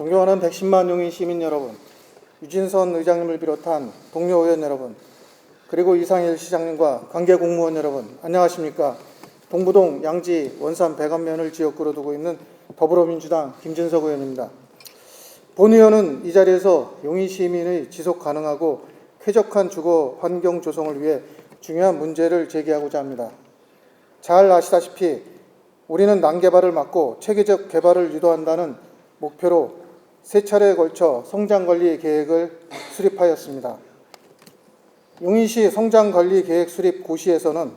존경하는 110만 용인 시민 여러분, 유진선 의장님을 비롯한 동료 의원 여러분, 그리고 이상일 시장님과 관계 공무원 여러분, 안녕하십니까? 동부동 양지 원산 백안면을 지역구로 두고 있는 더불어민주당 김진석 의원입니다. 본 의원은 이 자리에서 용인 시민의 지속 가능하고 쾌적한 주거 환경 조성을 위해 중요한 문제를 제기하고자 합니다. 잘 아시다시피 우리는 난개발을 막고 체계적 개발을 유도한다는 목표로 세 차례에 걸쳐 성장관리 계획을 수립하였습니다. 용인시 성장관리 계획 수립 고시에서는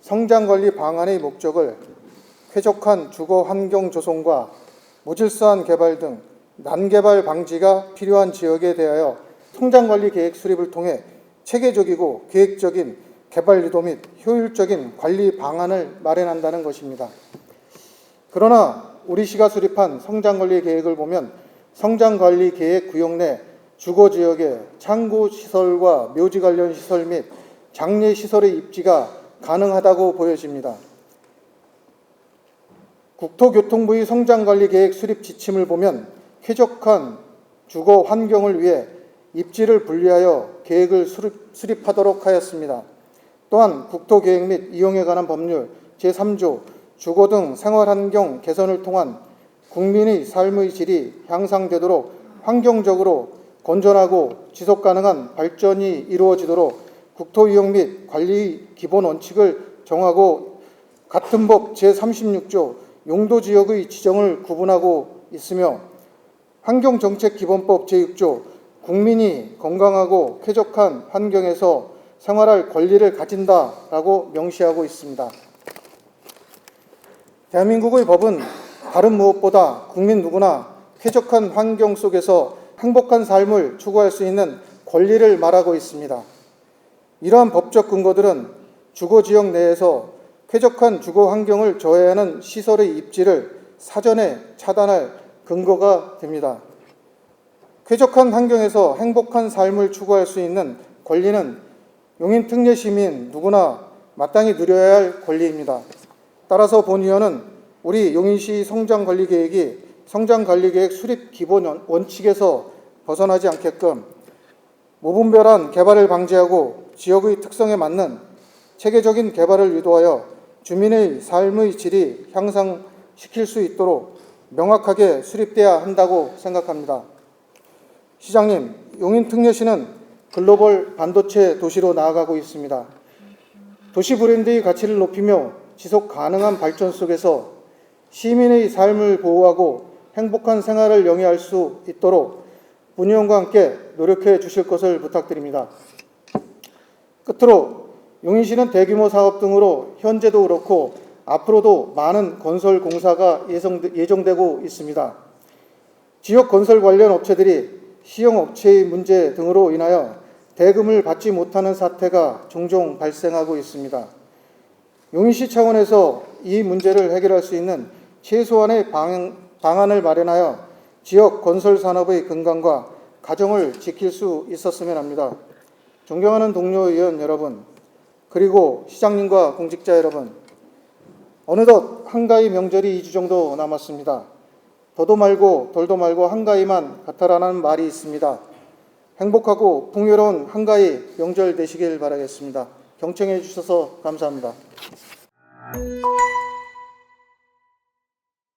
성장관리 방안의 목적을 쾌적한 주거 환경 조성과 무질서한 개발 등 난개발 방지가 필요한 지역에 대하여 성장관리 계획 수립을 통해 체계적이고 계획적인 개발 유도 및 효율적인 관리 방안을 마련한다는 것입니다. 그러나 우리 시가 수립한 성장관리 계획을 보면 성장관리 계획 구역 내 주거 지역의 창고 시설과 묘지 관련 시설 및 장례 시설의 입지가 가능하다고 보여집니다. 국토교통부의 성장관리 계획 수립 지침을 보면 쾌적한 주거 환경을 위해 입지를 분리하여 계획을 수립, 수립하도록 하였습니다. 또한 국토계획 및 이용에 관한 법률 제3조 주거 등 생활환경 개선을 통한 국민의 삶의 질이 향상되도록 환경적으로 건전하고 지속 가능한 발전이 이루어지도록 국토이용 및 관리 기본 원칙을 정하고 같은 법 제36조 용도 지역의 지정을 구분하고 있으며 환경정책기본법 제6조 국민이 건강하고 쾌적한 환경에서 생활할 권리를 가진다라고 명시하고 있습니다. 대한민국의 법은 다른 무엇보다 국민 누구나 쾌적한 환경 속에서 행복한 삶을 추구할 수 있는 권리를 말하고 있습니다. 이러한 법적 근거들은 주거 지역 내에서 쾌적한 주거 환경을 저해하는 시설의 입지를 사전에 차단할 근거가 됩니다. 쾌적한 환경에서 행복한 삶을 추구할 수 있는 권리는 용인 특례 시민 누구나 마땅히 누려야 할 권리입니다. 따라서 본 의원은 우리 용인시 성장관리 계획이 성장관리 계획 수립 기본 원칙에서 벗어나지 않게끔 무분별한 개발을 방지하고 지역의 특성에 맞는 체계적인 개발을 유도하여 주민의 삶의 질이 향상시킬 수 있도록 명확하게 수립돼야 한다고 생각합니다. 시장님, 용인 특례시는 글로벌 반도체 도시로 나아가고 있습니다. 도시 브랜드의 가치를 높이며 지속 가능한 발전 속에서 시민의 삶을 보호하고 행복한 생활을 영위할 수 있도록 문의원과 함께 노력해 주실 것을 부탁드립니다. 끝으로 용인시는 대규모 사업 등으로 현재도 그렇고 앞으로도 많은 건설 공사가 예정되고 있습니다. 지역 건설 관련 업체들이 시형 업체의 문제 등으로 인하여 대금을 받지 못하는 사태가 종종 발생하고 있습니다. 용인시 차원에서 이 문제를 해결할 수 있는 최소한의 방, 방안을 마련하여 지역 건설 산업의 건강과 가정을 지킬 수 있었으면 합니다. 존경하는 동료 의원 여러분, 그리고 시장님과 공직자 여러분, 어느덧 한가위 명절이 2주 정도 남았습니다. 더도 말고 덜도 말고 한가위만 같아라는 말이 있습니다. 행복하고 풍요로운 한가위 명절 되시길 바라겠습니다. 경청해 주셔서 감사합니다.